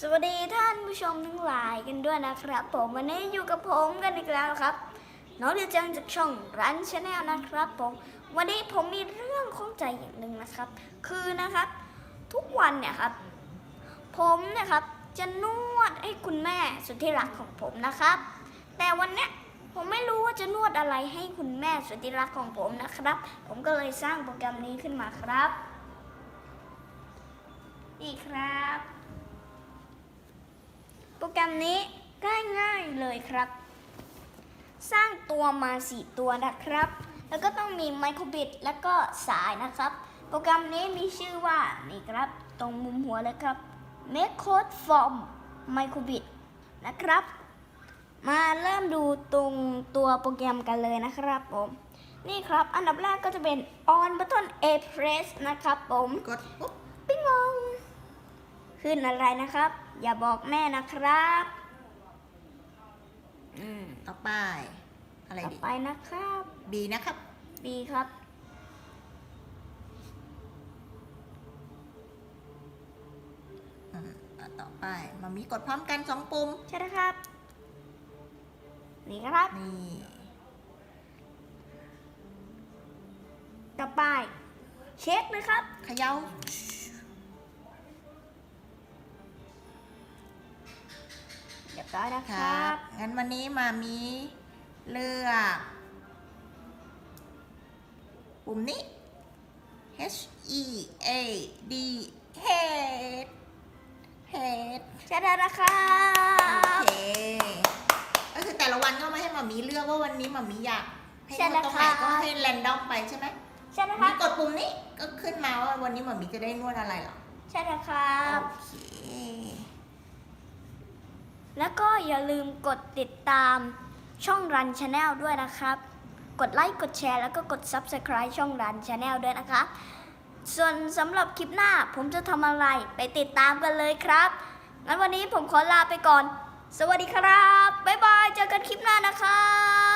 สวัสดีท่านผู้ชมทั้งหลายกันด้วยนะครับ ผมวันนี้อยู่กับผมกันอีกแล้วครับ น้องเดียวจังจากช่องรันชาแนลนะครับผมวันนี้ผมมีเรื่องข้องใจอย่างหนึ่งนะครับ คือนะครับ ทุกวันเนี่ยครับ ผมเนะครับจะนวดให้คุณแม่สุดที่รักของผมนะครับ แต่วันเนี้ยผมไม่รู้ว่าจะนวดอะไรให้คุณแม่สุดที่รักของผมนะครับ ผมก็เลยสร้างโปรแกรมนี้ขึ้นมาครับ นี่ครับ รแกรมนี้ง่ายๆเลยครับ สร้างตัวมาสี่ตัวนะครับ แล้วก็ต้องมีไมโครบิดแล้วก็สายนะครับ โปรแกรมนี้มีชื่อว่านี่ครับ ตรงมุมหัวเลยครับ Make Code from Microbit นะครับ มาเริ่มดูตรงตัวโปรแกรมกันเลยนะครับผมนี่ครับ อันดับแรกก็จะเป็น on button a press นะครับผม กดปุ๊บ ปิ้งงง ขึ้นอะไรนะครับ อย่าบอกแม่นะครับอืมต่อไป อะไรต่อดี ไปนะครับบีนะครับ B ครับ อืมอะต่อไปมามีกดพร้อมกันสองปุ่ม ใช่นะครับ นี่ครับ นี่ ต่อไป เช็คนะครับ เขย่า รียบร้อยนะคครัรับบ งั้นวันนี้มามีเลือก ปุ่มนี้ H E A D head head ใช่แล้วนะครัโอบเค ก็คือแต่ละวันก็มาให้มามีเลือกว่าวันนี้มามีอยากให้ใช่นแล้ววดตรงไหนค่ะก็ให้แรนดอมไปใช่ไหมใช่นะคมีรับกดปุ่มนี้ก็ขึ้นมาว่าวันนี้หมามีจะได้นวดอะไรเหรอ ใช่แล้วครับโอเค แล้วก็อย่าลืมกดติดตามช่องรันชาแนลด้วยนะครับ กดไลค์กดแชร์แล้วก็กด Subscribe ช่องรันชาแนลด้วยนะคะ ส่วนสำหรับคลิปหน้าผมจะทำอะไรไปติดตามกันเลยครับงั้นวันนี้ผมขอลาไปก่อน สวัสดีครับ บ๊ายบาย เจอกันคลิปหน้านะครับ